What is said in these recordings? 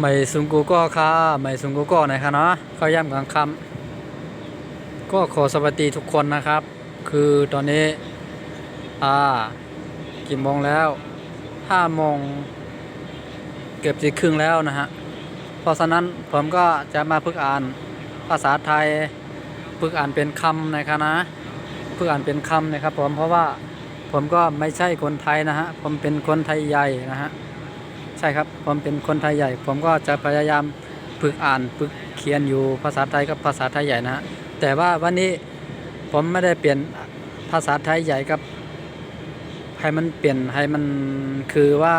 ไม่สุงกูก็ค่ะไม่สุงกูก็หนคะเนาะเข้าย่ำกลางคำก็ขอสวัสดีทุกคนนะครับ คือตอนนี้ อ่า กี่โมงแล้วห้าโมงเกือบจะครึ่งแล้วนะฮะ เพราะฉะนั้นผมก็จะมาฝึกอ่านภาษาไทยฝึกอ่านเป็นคำนะครับนะฝึกอ่านเป็นคำนะครับผมเพราะว่าผมก็ไม่ใช่คนไทยนะฮะ ผมเป็นคนไทยใหญ่นะฮะ ใช่ครับ ผมเป็นคนไทยใหญ่ ผมก็จะพยายามฝึกอ่านฝึกเขียนอยู่ภาษาไทยกับภาษาไทยใหญ่นะฮะแต่ว่าวันนี้ผมไม่ได้เปลี่ยนภาษาไทยใหญ่กับให้มันเปลี่ยนให้มันคือว่า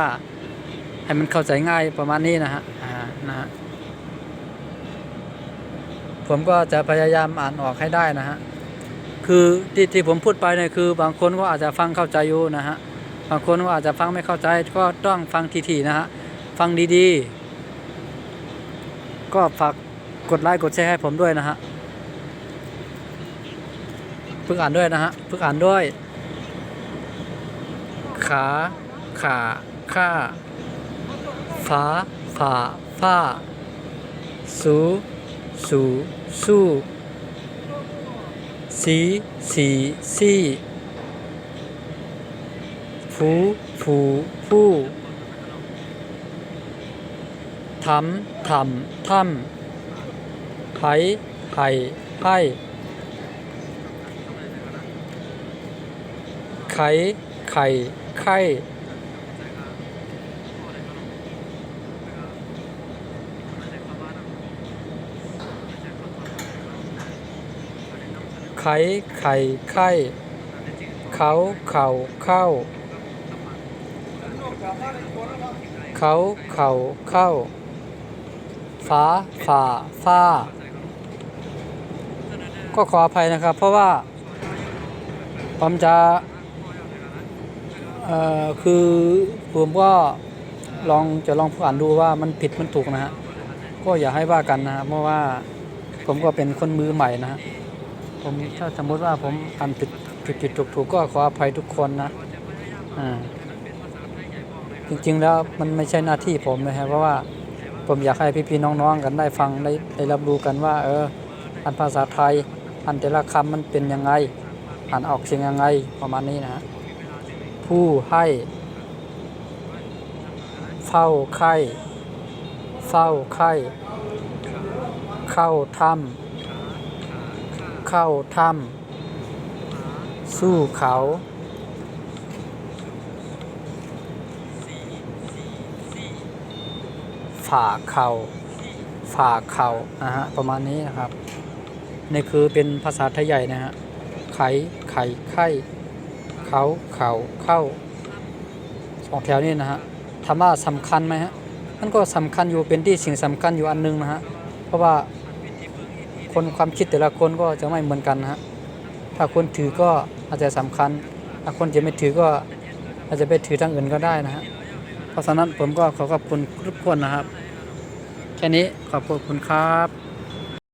ให้มันเข้าใจง่ายประมาณนี้นะฮะอ่านะฮะผมก็จะพยายามอ่านออกให้ได้นะฮะคือที่ที่ผมพูดไปเนี่ยคือบางคนก็อาจจะฟังเข้าใจอยู่นะฮะ บางคนก็อาจจะฟังไม่เข้าใจก็ต้องฟังทีๆนะฮะ ฟังดีๆ ก็ฝากกดไลค์กดแชร์ให้ผมด้วยนะฮะฝึกอ่านด้วยนะฮะฝึกอ่านด้วย ขา ขาข้าฟ้าฝ่าฝ้า สู สู สู้ สี สี ซี่ ผูผูผู้ทำทำทำไผ่ไผ่ไผ่ไข่ไข่ไข่ไข่ไข่ไข่เขา เข่าเข้า เขาเข่าเข้า ฟ้าฝ่าฟ้า ก็ขออภัยนะครับ เพราะว่า ผมจะเอ่อคือผมก็ลองจะลองอ่านดูว่ามันผิดมันถูกนะฮะก็อย่าให้ว่ากันนะครับเพราะว่าผมก็เป็นคนมือใหม่นะฮะผมถ้าสมมติว่าผมอ่านผิดผิดผิดถูกถูกก็ขออภัยทุกคนนะอ่า จริงๆแล้วมันไม่ใช่หน้าที่ผมนะครับเพราะว่าผมอยากให้พี่ๆน้องๆกันได้ฟังได้ได้รับรู้กันว่า เอออ่านภาษาไทยอ่านแต่ละคำมันเป็นยังไงอ่านออกเสียงยังไงประมาณนี้นะฮะผู้ให้เฝ้าไข่เฝ้าไข่เข้าถ้ำเข้าถ้ำสู้เขา ฝ่าเข่าฝ่าเข่านะฮะประมาณนี้นะครับนี่คือเป็นภาษาไทยใหญ่นะฮะไข่ไข่ไข่เขาเข่าเข้าสองแถวนี้นะฮะถามว่าสำคัญไหมฮะมันก็สำคัญอยู่เป็นที่สิ่งสำคัญอยู่อันหนึงนะฮะเพราะว่าคนความคิดแต่ละคนก็จะไม่เหมือนกันนะฮะถ้าคนถือก็อาจจะสำคัญถ้าคนจะไม่ถือก็อาจจะไปถือทางอื่นก็ได้นะฮะ ราะฉะนั้นผมก็ขอขอบคุณทุกคนนะครับ แค่นี้ขอบคุณครับ